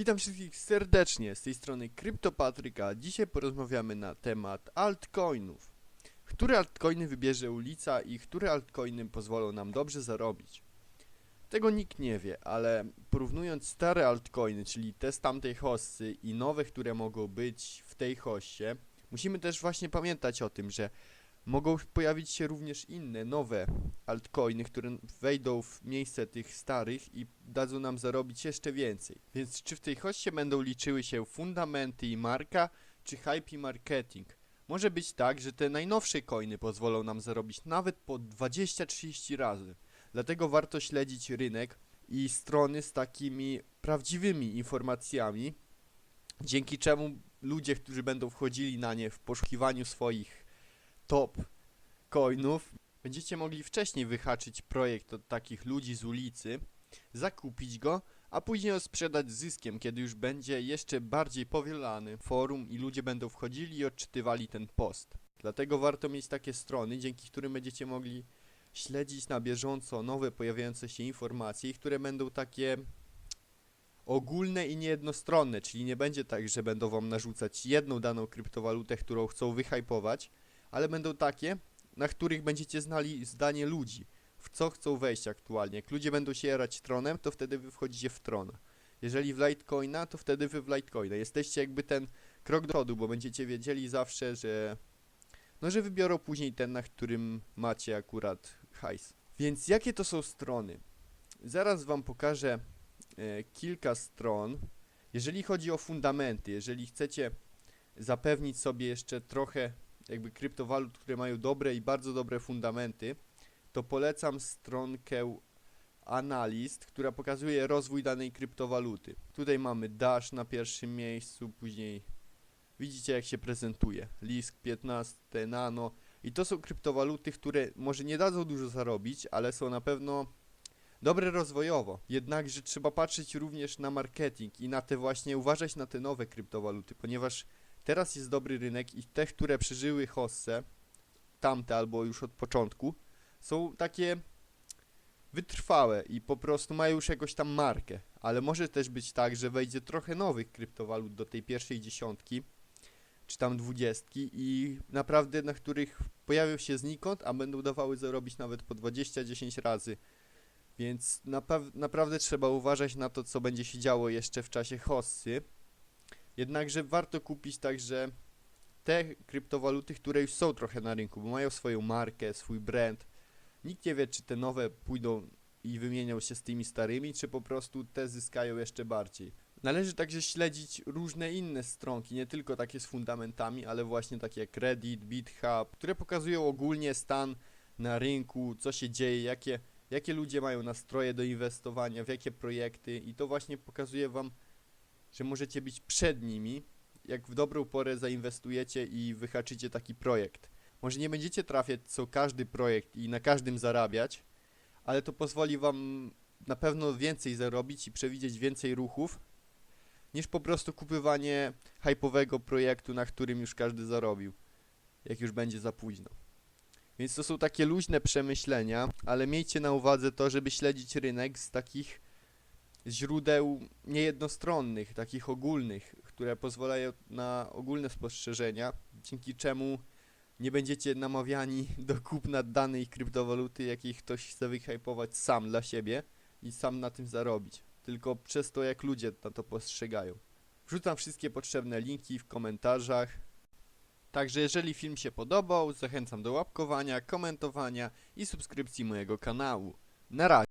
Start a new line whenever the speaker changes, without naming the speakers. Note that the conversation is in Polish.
Witam wszystkich serdecznie, z tej strony CryptoPatryka. Dzisiaj porozmawiamy na temat altcoinów. Które altcoiny wybierze ulica i które altcoiny pozwolą nam dobrze zarobić? Tego nikt nie wie, ale porównując stare altcoiny, czyli te z tamtej hossy i nowe, które mogą być w tej hossie, musimy też właśnie pamiętać o tym, że mogą pojawić się również inne, nowe altcoiny, które wejdą w miejsce tych starych i dadzą nam zarobić jeszcze więcej. Więc czy w tej hoście będą liczyły się fundamenty i marka, czy hype i marketing? Może być tak, że te najnowsze coiny pozwolą nam zarobić nawet po 20-30 razy. Dlatego warto śledzić rynek i strony z takimi prawdziwymi informacjami, dzięki czemu ludzie, którzy będą wchodzili na nie w poszukiwaniu swoich top coinów, będziecie mogli wcześniej wyhaczyć projekt od takich ludzi z ulicy, zakupić go, a później sprzedać zyskiem, kiedy już będzie jeszcze bardziej powielany forum i ludzie będą wchodzili i odczytywali ten post. Dlatego warto mieć takie strony, dzięki którym będziecie mogli śledzić na bieżąco nowe pojawiające się informacje, które będą takie ogólne i niejednostronne, czyli nie będzie tak, że będą wam narzucać jedną daną kryptowalutę, którą chcą wyhypować, ale będą takie, na których będziecie znali zdanie ludzi, w co chcą wejść aktualnie. Jak ludzie będą się jarać tronem, to wtedy wy wchodzicie w trona. Jeżeli w Litecoina, to wtedy wy w Litecoina. Jesteście jakby ten krok do przodu, bo będziecie wiedzieli zawsze, że no, że wybiorą później ten, na którym macie akurat hajs. Więc jakie to są strony? Zaraz wam pokażę e, kilka stron. Jeżeli chodzi o fundamenty, jeżeli chcecie zapewnić sobie jeszcze trochę jakby kryptowalut, które mają dobre i bardzo dobre fundamenty, to polecam stronkę Analyst, która pokazuje rozwój danej kryptowaluty. Tutaj mamy Dash na pierwszym miejscu, później widzicie jak się prezentuje. Lisk 15, Nano i to są kryptowaluty, które może nie dadzą dużo zarobić, ale są na pewno dobre rozwojowo. Jednakże trzeba patrzeć również na marketing i na te właśnie, uważać na te nowe kryptowaluty, ponieważ teraz jest dobry rynek i te, które przeżyły hossę, tamte albo już od początku, są takie wytrwałe i po prostu mają już jakąś tam markę. Ale może też być tak, że wejdzie trochę nowych kryptowalut do tej pierwszej dziesiątki, czy tam dwudziestki i naprawdę na których pojawią się znikąd, a będą dawały zarobić nawet po 20-10 razy. Więc naprawdę trzeba uważać na to, co będzie się działo jeszcze w czasie hossy. Jednakże warto kupić także te kryptowaluty, które już są trochę na rynku, bo mają swoją markę, swój brand. Nikt nie wie, czy te nowe pójdą i wymienią się z tymi starymi, czy po prostu te zyskają jeszcze bardziej. Należy także śledzić różne inne stronki, nie tylko takie z fundamentami, ale właśnie takie jak Reddit, BitHub, które pokazują ogólnie stan na rynku, co się dzieje, jakie, jakie ludzie mają nastroje do inwestowania, w jakie projekty i to właśnie pokazuje wam, że możecie być przed nimi, jak w dobrą porę zainwestujecie i wyhaczycie taki projekt. Może nie będziecie trafiać co każdy projekt i na każdym zarabiać, ale to pozwoli wam na pewno więcej zarobić i przewidzieć więcej ruchów, niż po prostu kupywanie hypowego projektu, na którym już każdy zarobił, jak już będzie za późno. Więc to są takie luźne przemyślenia, ale miejcie na uwadze to, żeby śledzić rynek z takich źródeł niejednostronnych, takich ogólnych, które pozwalają na ogólne spostrzeżenia, dzięki czemu nie będziecie namawiani do kupna danej kryptowaluty, jakiej ktoś chce wyhypować sam dla siebie i sam na tym zarobić, tylko przez to, jak ludzie na to postrzegają. Wrzucam wszystkie potrzebne linki w komentarzach. Także jeżeli film się podobał, zachęcam do łapkowania, komentowania i subskrypcji mojego kanału. Na razie.